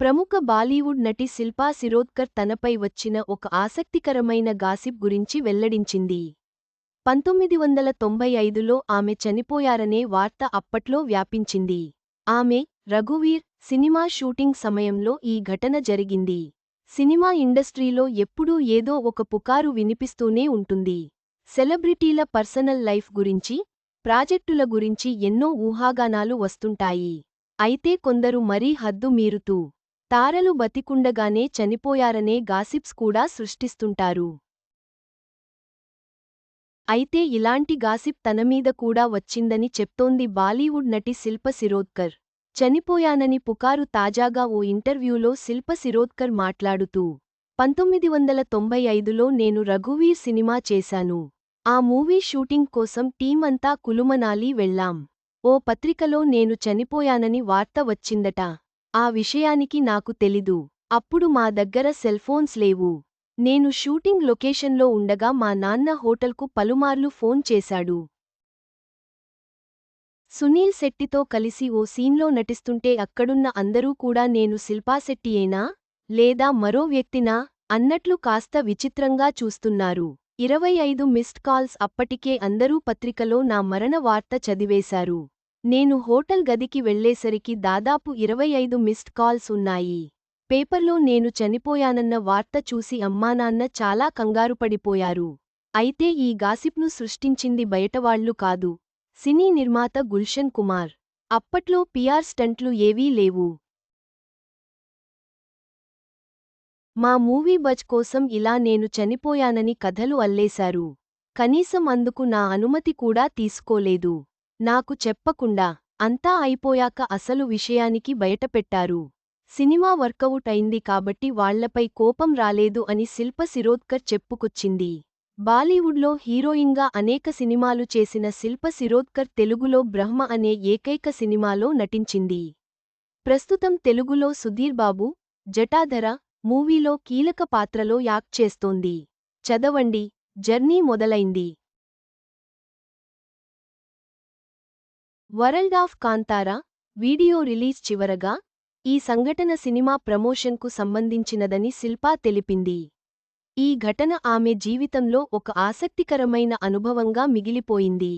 ప్రముఖ బాలీవుడ్ నటి శిల్పా శిరోద్కర్ తనపై వచ్చిన ఒక ఆసక్తికరమైన గాసిప్ గురించి వెల్లడించింది. పంతొమ్మిది వందల తొంభై ఐదులో ఆమె చనిపోయారనే వార్త అప్పట్లో వ్యాపించింది. ఆమె రఘువీర్ సినిమా షూటింగ్ సమయంలో ఈ ఘటన జరిగింది. సినిమా ఇండస్ట్రీలో ఎప్పుడూ ఏదో ఒక పుకారు వినిపిస్తూనే ఉంటుంది. సెలబ్రిటీల పర్సనల్ లైఫ్ గురించి ప్రాజెక్టుల గురించి ఎన్నో ఊహాగానాలు వస్తుంటాయి. అయితే కొందరు మరీ హద్దు మీరుతూ తారలు బతికుండగానే చనిపోయారనే గాసిప్స్ కూడా సృష్టిస్తుంటారు. అయితే ఇలాంటి గాసిప్ తనమీద కూడా వచ్చిందని చెప్తోంది బాలీవుడ్ నటి శిల్ప శిరోద్కర్. చనిపోయానని పుకారు తాజాగా ఓ ఇంటర్వ్యూలో శిల్ప శిరోద్కర్ మాట్లాడుతూ పంతొమ్మిది వందల తొంభై ఐదులో నేను రఘువీర్ సినిమా చేశాను. ఆ మూవీ షూటింగ్ కోసం టీం అంతా కులుమనాలి వెళ్ళాం ఓ పత్రికలో నేను చనిపోయానని వార్త వచ్చిందట. ఆ విషయానికి నాకు తెలీదు. అప్పుడు మా దగ్గర సెల్ఫోన్స్ లేవు. నేను షూటింగ్ లొకేషన్లో ఉండగా మా నాన్న హోటల్కు పలుమార్లు ఫోన్ చేశాడు. సునీల్ శెట్టితో కలిసి ఓ సీన్లో నటిస్తుంటే అక్కడున్న అందరూ కూడా నేను శిల్పాశెట్టియేనా లేదా మరో వ్యక్తినా? అన్నట్లు కాస్త విచిత్రంగా చూస్తున్నారు. ఇరవై ఐదు మిస్డ్ కాల్స్ అప్పటికే అందరూ పత్రికలో నా మరణ వార్త చదివేశారు. నేను హోటల్ గదికి వెళ్ళేసరికి దాదాపు ఇరవై ఐదు మిస్డ్ కాల్స్ ఉన్నాయి. పేపర్లో నేను చనిపోయానన్న వార్త చూసి అమ్మానాన్న చాలా కంగారుపడిపోయారు అయితే ఈ గాసిప్ను సృష్టించింది బయటవాళ్ళు కాదు. సినీ నిర్మాత గుల్షన్ కుమార్. అప్పట్లో పిఆర్ స్టంట్లు ఏవీ లేవు. మా మూవీ బజ్ కోసం ఇలా నేను చనిపోయానని కథలు అల్లేశారు. కనీసం అందుకు నా అనుమతి కూడా తీసుకోలేదు. నాకు చెప్పకుండా అంతా అయిపోయాక అసలు విషయానికి బయటపెట్టారు. సినిమా వర్కవుట్ అయింది కాబట్టి వాళ్ళపై కోపం రాలేదు అని శిల్ప శిరోద్కర్ చెప్పుకొచ్చింది. బాలీవుడ్లో హీరోయిన్గా అనేక సినిమాలు చేసిన శిల్ప శిరోద్కర్ తెలుగులో బ్రహ్మ అనే ఏకైక సినిమాలో నటించింది. ప్రస్తుతం తెలుగులో సుధీర్ బాబు జటాధర మూవీలో కీలక పాత్రలో యాక్ట్ చేస్తోంది. చదవండి జర్నీ మొదలైంది. World of Kantara video release చివరగా ఈ సంఘటన సినిమా ప్రమోషన్కు సంబంధించినదని శిల్పా తెలిపింది. ఈ ఘటన ఆమె జీవితంలో ఒక ఆసక్తికరమైన అనుభవంగా మిగిలిపోయింది.